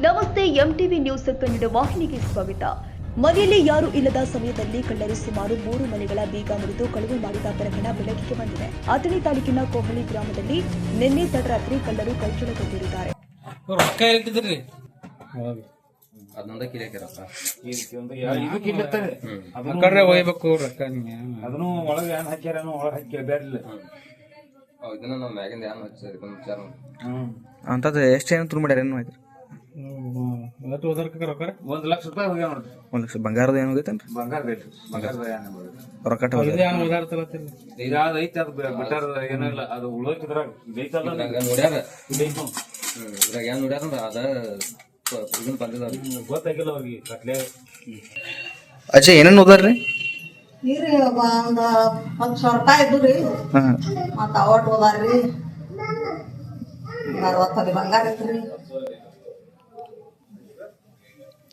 News Kannada ವಾಹಿನಿಗೆ ಸ್ವಾಗತ. ಮನೆಯಲ್ಲಿ ಯಾರು ಇಲ್ಲದ ಸಮಯದಲ್ಲಿ ಕಳ್ಳರು ಸುಮಾರು ಮೂರು ಮನೆಗಳ ಬೀಗ ಮುರಿದು ಕಳುವು ಮಾಡಿದ ಪ್ರಕರಣ ಬೆಳಕಿಗೆ ಬಂದಿದೆ. ಅಥಣಿ ತಾಲೂಕಿನ ಕೋಹಳಿ ಗ್ರಾಮದಲ್ಲಿ ನಿನ್ನೆ ತಡರಾತ್ರಿ ಕಳ್ಳರು ಕೈಚಳಗೊಂಡಿದ್ದಾರೆ ಅಂತದ್ದು ಎಷ್ಟು ಏನು ತುರು ಮಾಡ್ಯಾರ ಏನು ರೊಕ್ಕ? ಒಂದ್ ಲಕ್ಷ ರೂಪಾಯಿ ಹೋಗ್ಯಾವ ನೋಡ್ರಿ. ಒಂದು ಲಕ್ಷ. ಬಂಗಾರದ ಏನು ಹೋಗೈತೇನ್ರಿ? ಬಂಗಾರ ರೇಟ್ ಬಂಗಾರದ ಏನ್ ಬರೋದು ರೊಕ್ಕ ಇದು ಏನು ಇದಾದ ಐತಿ ಅದು ಬಿಟ್ಟಾರ ಏನಿಲ್ಲ ಅದು ಉಳೋಕಿದ್ರಾಗ ಇದ್ರಾಗ ನೋಡ್ಯಾರ ಇದೈತ್ ನೋಡ್. ಹ್ಮ್ ಇದ್ರಾಗ ಏನು ನೋಡ್ಯಾರ ಅದ ಇದನ್ನ ಗೊತ್ತಾಗಿಲ್ಲ ಅವ್ರಿಗೆ ಕಟ್ಲೆ ಅಜ್ಜ ಏನೇನು ಓದಾರ್ರಿ? ಒಂದ್ ಹತ್ತು ಸಾವಿರ ರೂಪಾಯಿ ಇದ್ದು ರೀ. ಹಾಂ. ಮತ್ತ ಅವಟ್ ಹೋದಾರ್ರಿ ಅರವತ್ತಲ್ಲಿ ಬಂಗಾರ ಇತ್ರಿ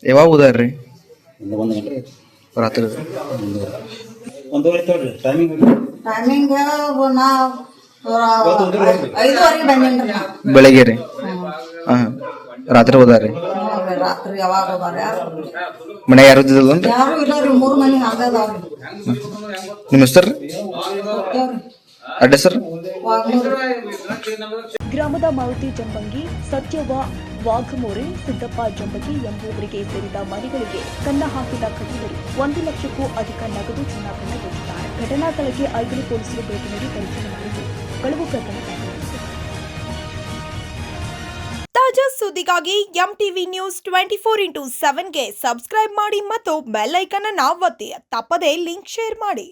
ಯಾವಾಗ ಓದಾರ್ರಿ ರಾತ್ರಿ. ಟೈಮಿಂಗ್ ನಾ ಐದುವರೆಗೆ ಬಂದೇನ್ರಿ ನಾ. ಬೆಳಗ್ಗೆ ರೀ? ಹಾಂ. ರಾತ್ರಿ ಓದಾರ್ರಿ ಹ್ಞೂ ರಾತ್ರಿ ಯಾವಾಗ ಹೋದಾರ ಯಾರು ಮನ್ಯಾಗ ಯಾರು ಇದ್ದಿದ್ದಲ್ರಿ ಯಾರು ಇಲ್ಲ ರೀ ಮೂರ್ ಮನಿ ಹಂಗದಾವ್ರಿ ನಿಮ್ಮ ಹೆಸರು? ಹೋಗ್ತೇವ್ರಿ ಅಡ್ಡ ಸರ್? ವಾಗ್ಮೂರು ಗ್ರಾಮದ ಮಾರುತಿ ಜಂಬಂಗಿ ಸತ್ಯವ ವಾಘಮೋರೆ, ಸಿದ್ದಪ್ಪ ಜಂಬಗಿ ಎಂಬುವರಿಗೆ ಸೇರಿದ ಮನೆಗಳಿಗೆ ಕನ್ನ ಹಾಕಿದ ಕಳ್ಳರು ಒಂದು ಲಕ್ಷಕ್ಕೂ ಅಧಿಕ ನಗದು ಚುನಾವಣೆ ಗೆದ್ದಿದ್ದಾರೆ ಘಟನಾ ಸ್ಥಳಕ್ಕೆ ಐಗಡಿ ಪೊಲೀಸರು ಭೇಟಿ ನೀಡಿ ಪರಿಶೀಲನೆ ಮಾಡಿದ್ದು ಕಳವು ಪ್ರಕರಣ ತಾಜಾ ಸುದ್ದಿಗಾಗಿ M TV news twenty four into ಸೆವೆನ್ಗೆ subscribe ಮಾಡಿ ಮತ್ತು ಬೆಲ್ ಐಕನ್ ಅನ್ನು ಒತ್ತಿ. ತಪ್ಪದೇ ಲಿಂಕ್ ಶೇರ್ ಮಾಡಿ.